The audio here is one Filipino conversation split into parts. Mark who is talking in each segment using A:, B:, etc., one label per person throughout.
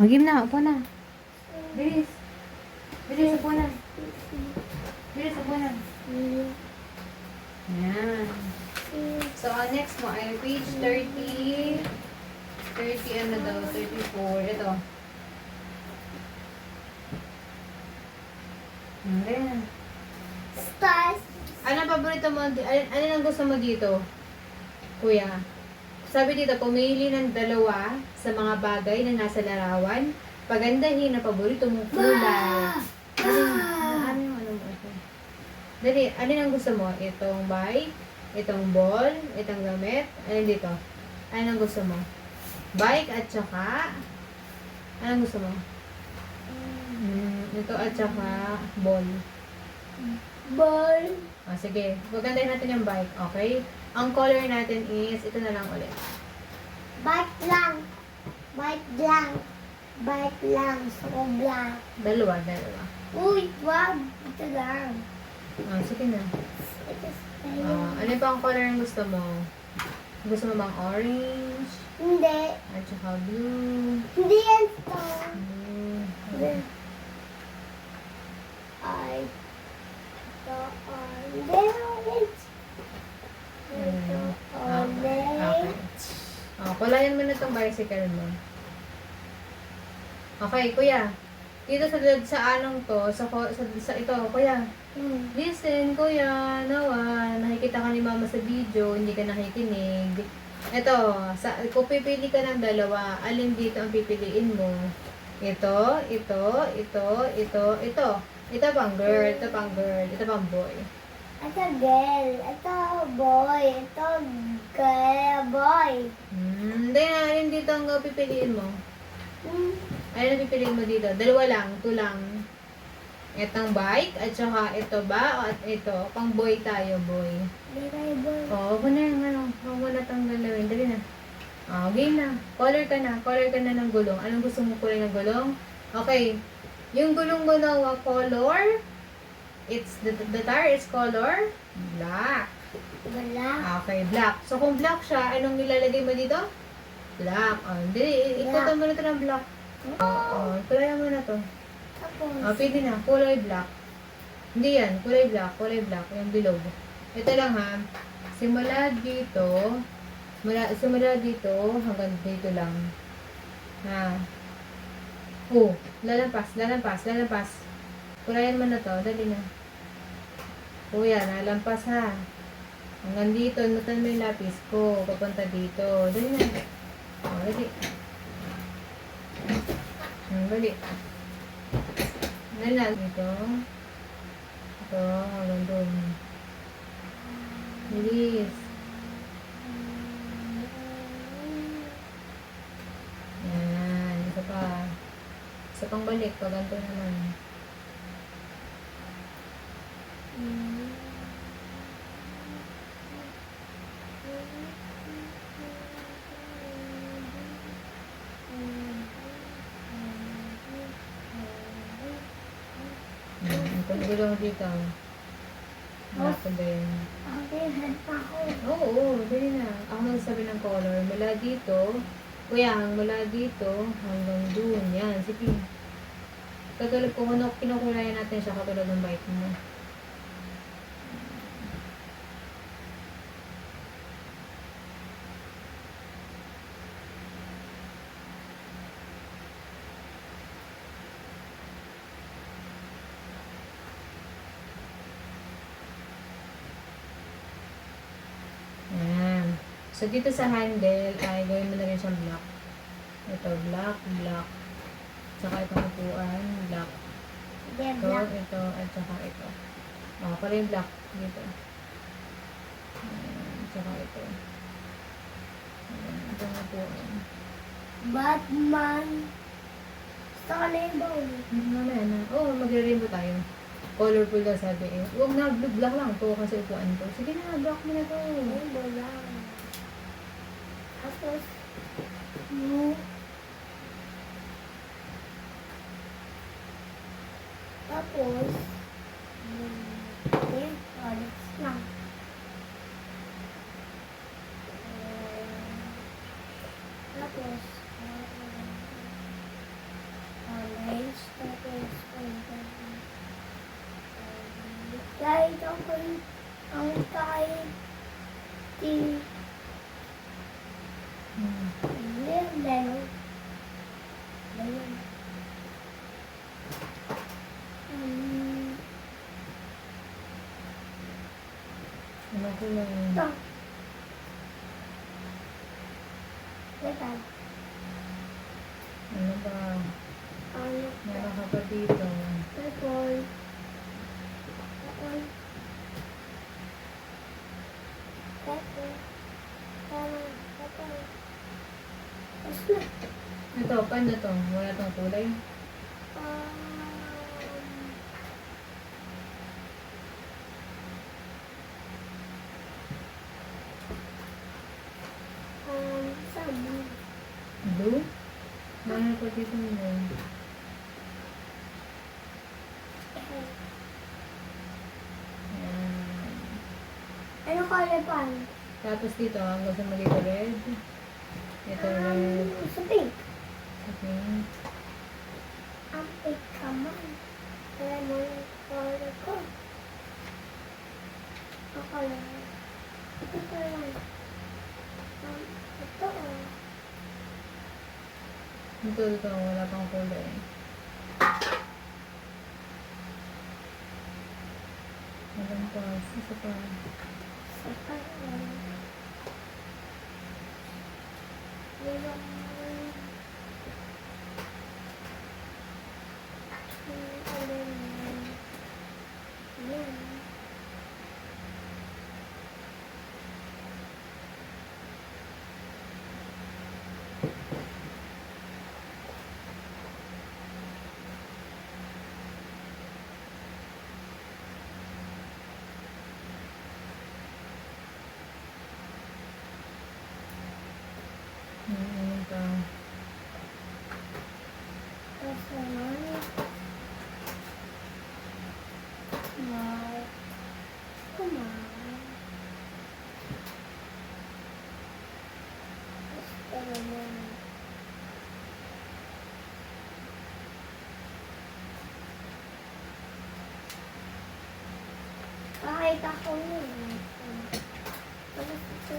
A: Magim na, upo na. Bilis. Bilis, upo na. Bilis, upo na. Yan. So, ang next mo ay page 30. 30 ano daw, 34. Ito. Ayan.
B: Stars.
A: Ano ang paborito mo? Ano, ano ang gusto mo dito? Kuya. Sabi dito, pumili ng dalawa sa mga bagay na nasa larawan. Pagandahin ang paborito mong kulay. Ano, yung ano mo? Dali, ano ang gusto mo? Itong bike, itong ball, itong gamit. Ano dito? Ano ang gusto mo? Bike at saka, ano ang gusto mo? Hmm, ito at saka ball.
B: Ball.
A: Ah, sige, pagandahin natin yung bike, okay? Ang color natin is, ito na lang ulit.
B: Bike lang. Bike lang. Bike lang. So black.
A: Dalawa, dalawa.
B: Uy, wag. Ito lang.
A: Ah, sige na.
B: Ito
A: Ah, ano pa ang color ang gusto mo? Gusto mo bang orange?
B: Hindi.
A: At saka blue?
B: Hindi yan to.
A: Blue.
B: Hindi. Ay. Ito orange. orange. Ito
A: Ah, okay.
B: orange.
A: Ah, kulayan mo. Okay, kuya. Dito sa sa anong to, sa, sa, sa ito, kuya.
B: Hmm.
A: Listen, kuya, nawa, nakikita ka ni mama sa video, hindi ka nakikinig. Ito, sa, kung pipili ka ng dalawa, alin dito ang pipiliin mo? Ito, ito, ito, ito, ito. Ito pang girl, ito pang girl, ito pang boy.
B: Ito girl. Ito boy. Ito girl boy.
A: Hmm, hindi na, alin dito ang pipiliin mo?
B: Hmm.
A: Ang pipiliin mo dito? Dalawa lang, ito lang. Itong bike, at saka ito ba, o at ito, pang boy tayo, boy.
B: Little boy.
A: Oo, oh, na yung ano, huwag mo na tang galawin. Dali na. Ah, game na. Color ka na. Color ka na ng gulong. Anong gusto mo kulay ng gulong? Okay. Yung gulong mo na color, it's, the, the tire is color, black. Ah, Okay, black. So, kung black siya, anong nilalagay mo dito? Black. Oh, hindi, ikutan mo na ito ng black. Oo, oh, kulay mo na to.
B: Tapos.
A: Ah, pwede na. Kulay black. Hindi yan. Kulay black. Kulay black. Yung bilog. Ito lang ha. Simula dito. Mula, simula dito hanggang dito lang. Ha. Oh. Lalampas. Lalampas. Lalampas. Kulayan mo na to. Dali na. Kuya, nalampas ha. Hanggang dito. Nutan mo yung lapis ko. Papunta dito. Dali na. Oh, dali. Hmm, dali. Dali na. Dito. Ito. Hanggang doon. Bilis. Yan. Isa pa. Isa pang balik. Pag naman. Yan. Mo dito. Ako ba yun? Oo, oo, dali na. Ako magsasabi ng color. Mula dito, kuya, mula dito hanggang dun. Yan, sige. Katulad kung kinukulayan natin siya katulad ng bike mo. Ayan. So, dito sa handle, ay gawin mo na rin siyang black. Ito, black, black. Tsaka itong upuan, black.
B: Hindi,
A: Ito,
B: black.
A: ito, at saka ito. O, pala yung black dito. Ayan, tsaka ito. Ayan, itong upuan.
B: Batman. Bowl.
A: Hmm, Mamaya na. Oo, oh, magre-rainbow tayo. Colorful daw sabi eh. Huwag na, black lang to kasi upuan to. Sige na, black mo na to.
B: Rainbow lang. pessoas no depois tem. Hora de após Depois além
A: depois
B: e aí
A: então foi
B: um
A: cai de Pa dito.
B: Purple. Purple. Purple. Purple. Purple.
A: Ito, paano to? Wala tong kulay?
B: Um, um, sabi.
A: Blue? Meron pa dito blue.
B: Color pa?
A: Tapos dito, ang gusto mo dito red. Ito red.
B: Um, sa pink.
A: Okay.
B: Ang pink ka man. Kaya mo yung color ko. Ang color. Ito pa lang. Um, ito oh.
A: Ito, ito, wala pang kulay. Meron pa, isa pa.
B: Sa pa lang. Yung... Yung ano yun. Yan.
A: Hmm, Meron pa.
B: Tapos naman, Mar. Kumar. Basta naman. Kahit ako yun. Tapos ito.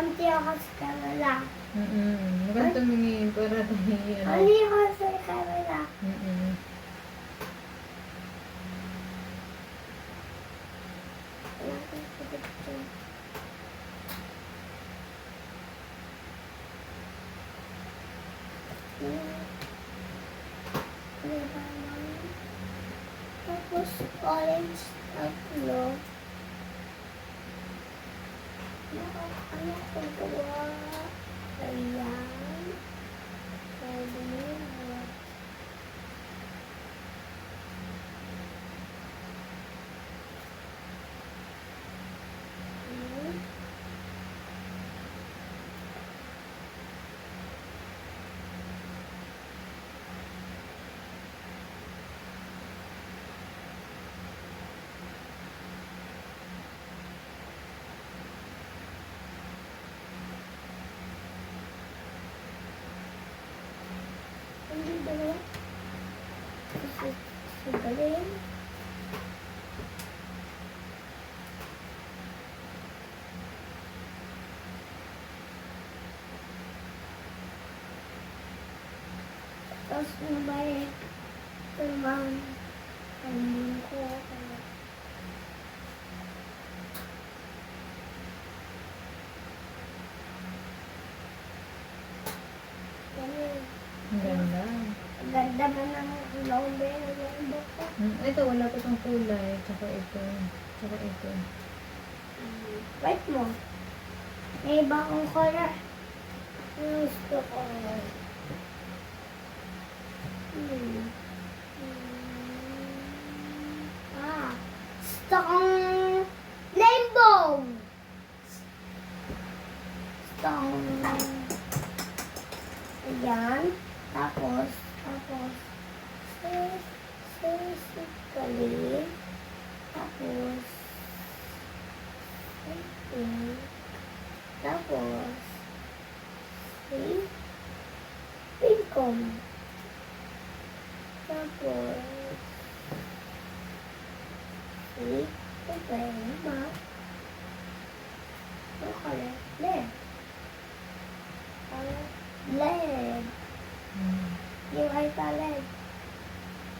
B: Ang tiyo kasi kamala.
A: Mm-mm. Maganda tumingin para
B: Ang
A: ano.
B: tiyo kasi kamala.
A: Mm-mm.
B: Tapos orange ko gawa? Ayan. Ayan. Hindi dalawa. Sigarin. Tapos nabay naman ang ko. Ganun.
A: Ang ganda.
B: Ang ganda mo ng lombe ng lombe ko.
A: Mm, ito, wala pa tong kulay. Tsaka ito. Tsaka ito.
B: Wait mo. May iba akong color. Ang gusto ko. Hmm. Hmm. Ah. Gusto kong rainbow. Gusto kong ayan. Tapos, tapos, beli tapos pink tapos si pinkom tapos si ubay mo chocolate red red yung ay pa red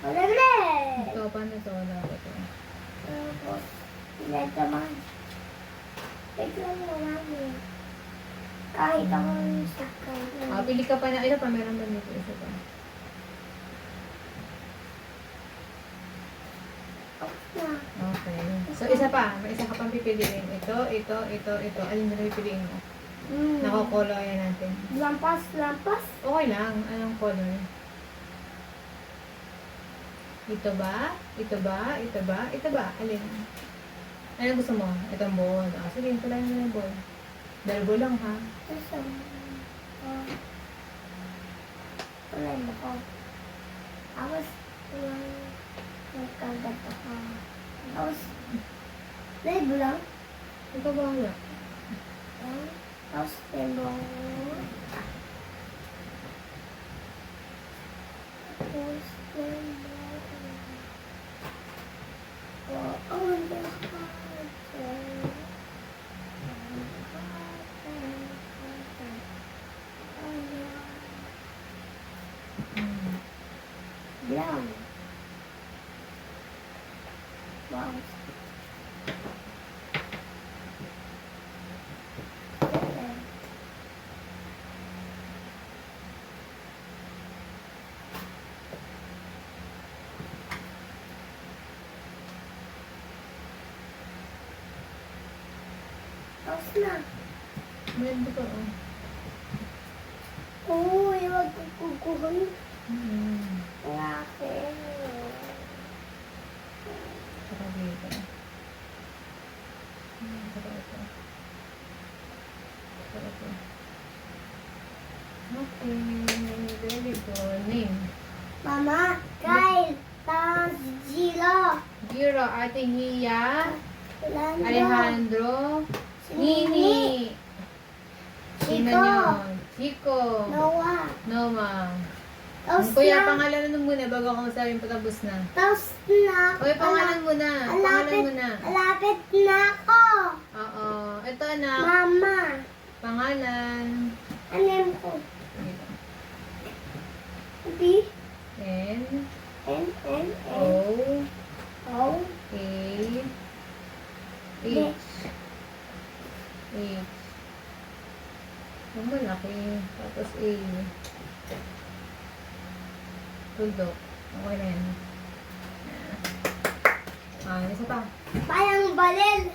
B: Color red.
A: Ito, paano ito? Wala ko ito.
B: Tapos, red naman. Wait lang mo namin. Kahit ako yung sakay.
A: Ah, pili ka pa na. Ito pa, meron ba dito? Isa pa.
B: na.
A: Okay. So, isa pa. May isa ka pang pipiliin. Ito, ito, ito, ito. Alin na pipiliin mo?
B: Mm.
A: Nakakolo yan natin.
B: Lampas, lampas.
A: Okay lang. Anong color? Ito ba? Ito ba? Ito ba? Ito ba? Alin? Ano gusto mo? Itong ball. Ah, sige, ito lang yung ball. Dalawa lang ha.
B: Gusto mo. Oh. Kulay mo ko. Tapos, yung nagkagat ako. Tapos, red lang.
A: Ikaw bahala.
B: Yan. Tapos, rainbow. Tapos, rainbow. Oh, oh, the heart.
A: Hmm.
B: Brown. Wow. Tapos na.
A: Meron dito oh.
B: Uy, wag kukuhan.
A: Hmm.
B: Akin.
A: Saka dito. Hmm, saka ito. Saka ito. Okay. Very good. Name.
B: Mama, Kyle, Taz, Gilo,
A: Giro, Ate
B: Lando,
A: Alejandro, Nini, Sino
B: Chico,
A: yun? Chico,
B: Noah,
A: Noma.
B: tapos
A: Kuya,
B: na,
A: pangalan mo muna bago ako masabi patapos na.
B: tapos na,
A: Kuya, pangalan mo na. Pangalan mo na.
B: alapit na ako.
A: Oo. Ito na.
B: Mama,
A: Pangalan.
B: yun ko?
A: Dito.
B: B,
A: N,
B: N, N,
A: O,
B: N, O,
A: A,
B: D,
A: H. H. Ang malaki. Tapos A. Tuldok. Okay na yan. Ah, isa pa.
B: parang balil.